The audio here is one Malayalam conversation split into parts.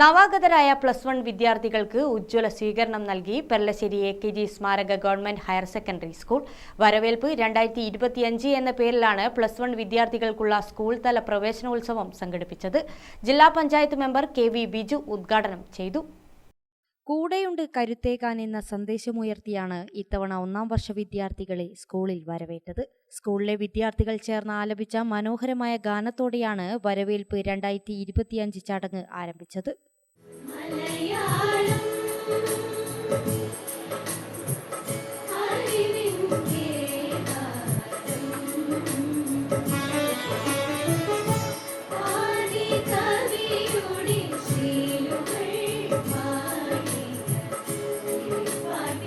നവാഗതരായ പ്ലസ് വൺ വിദ്യാർത്ഥികൾക്ക് ഉജ്ജ്വല സ്വീകരണം നൽകി പെർലശ്ശേരി എ കെ ജി സ്മാരക ഗവൺമെന്റ് ഹയർ സെക്കൻഡറി സ്കൂൾ. വരവേൽപ്പ് രണ്ടായിരത്തി ഇരുപത്തിയഞ്ച് എന്ന പേരിലാണ് പ്ലസ് വൺ വിദ്യാർത്ഥികൾക്കുള്ള സ്കൂൾ തല പ്രവേശനോത്സവം സംഘടിപ്പിച്ചത്. ജില്ലാ panchayat member K V Biju ഉദ്ഘാടനം ചെയ്തു. കൂടെയുണ്ട് കരുത്തേകാൻ എന്ന സന്ദേശമുയർത്തിയാണ് ഇത്തവണ ഒന്നാം വർഷ വിദ്യാർത്ഥികളെ സ്കൂളിൽ വരവേറ്റത്. സ്കൂളിലെ വിദ്യാർത്ഥികൾ ചേർന്ന് ആലപിച്ച മനോഹരമായ ഗാനത്തോടെയാണ് വരവേൽപ്പ് രണ്ടായിരത്തി ഇരുപത്തിയഞ്ച് ചടങ്ങ് ആരംഭിച്ചത്. മലയാളം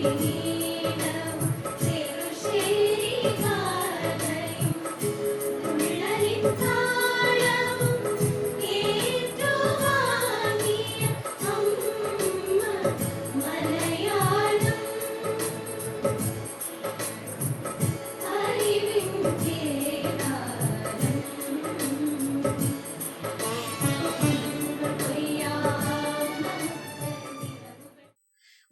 അറിവിൻ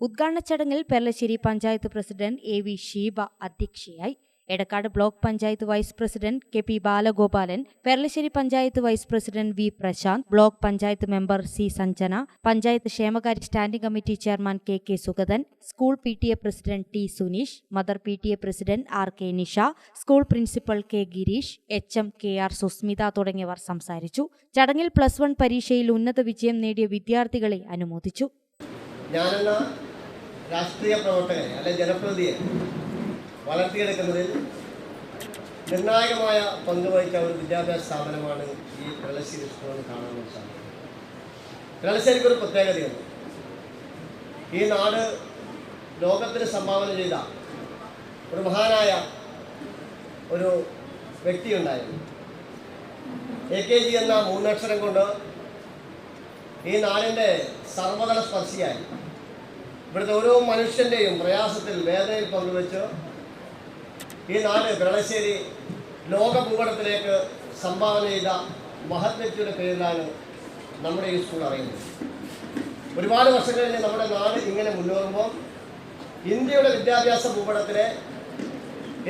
ഉദ്ഘാടന ചടങ്ങിൽ Perlassery panchayat president A V Sheeba അധ്യക്ഷയായി. Edakkad block panchayat vice president K P Balagopalan Perlassery panchayat vice president V Prashanth block panchayat member C Sanjana panchayat ക്ഷേമകാര്യ standing committee chairman K K Sugathan school P T A president T Suneesh mother P T A president R K Nisha school principal K Girish H M K R Susmitha തുടങ്ങിയവർ സംസാരിച്ചു. ചടങ്ങിൽ പ്ലസ് വൺ പരീക്ഷയിൽ ഉന്നത വിജയം നേടിയ വിദ്യാർത്ഥികളെ അനുമോദിച്ചു. ഞാനെന്ന രാഷ്ട്രീയ പ്രവർത്തകരെ അല്ലെ ജനപ്രതിയെ വളർത്തിയെടുക്കുന്നതിൽ നിർണായകമായ പങ്ക് വഹിച്ച ഒരു വിദ്യാഭ്യാസ സ്ഥാപനമാണ് ഈ പ്രളശ്ശേരി എന്ന് കാണാൻ സാധിക്കുന്നത് സാധിക്കും. വെള്ളശ്ശേരിക്ക് ഒരു പ്രത്യേകതയുണ്ട്. ഈ നാട് ലോകത്തിന് സംഭാവന ചെയ്ത ഒരു മഹാനായ ഒരു വ്യക്തിയുണ്ടായിരുന്നു. എ കെ ജി എന്ന മൂന്നക്ഷരം കൊണ്ട് ഈ നാടിന്റെ സർവതല സ്പർശിയായി. ഇവിടുത്തെ ഓരോ മനുഷ്യന്റെയും പ്രയാസത്തിൽ വേദനയിൽ പങ്കുവെച്ച് ഈ നാല് വെള്ളശ്ശേരി ലോക ഭൂപടത്തിലേക്ക് സംഭാവന ചെയ്ത മഹത് വ്യക്തിയുടെ പേരിലാണ് നമ്മുടെ ഈ സ്കൂൾ അറിയുന്നത്. ഒരുപാട് വർഷങ്ങളിൽ നമ്മുടെ നാട് ഇങ്ങനെ മുന്നേറുമ്പോൾ ഇന്ത്യയുടെ വിദ്യാഭ്യാസ ഭൂപടത്തിലെ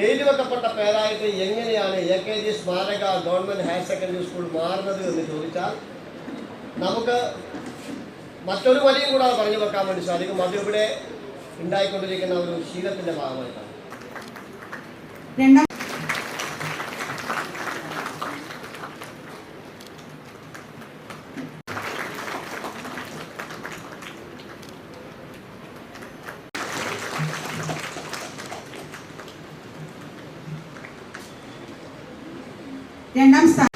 എഴുതി വെക്കപ്പെട്ട പേരായിട്ട് എങ്ങനെയാണ് എ കെ ജി സ്മാരക ഗവൺമെന്റ് ഹയർ സെക്കൻഡറി സ്കൂൾ മാറുന്നത് എന്ന് ചോദിച്ചാൽ നമുക്ക് മറ്റൊരു വലിയ കൂടെ പറഞ്ഞു വെക്കാൻ വേണ്ടി സാധിക്കും. അത് ഇവിടെ ഉണ്ടായിക്കൊണ്ടിരിക്കുന്ന ഒരു ശീലത്തിന്റെ ഭാഗമായിട്ടാണ്. രണ്ടാം സ്ഥാനം.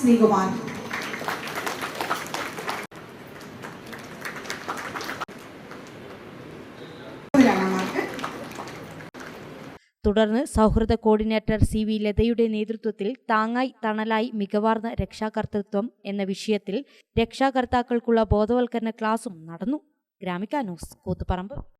ശ്രീകുമാർ. തുടർന്ന് സൗഹൃദ കോർഡിനേറ്റർ സി വി ലതയുടെ നേതൃത്വത്തിൽ താങ്ങായി തണലായി മികവാർന്ന രക്ഷാകർത്തൃത്വം എന്ന വിഷയത്തിൽ രക്ഷാകർത്താക്കൾക്കുള്ള ബോധവൽക്കരണ ക്ലാസും നടന്നു. Gramika news Koothuparamba.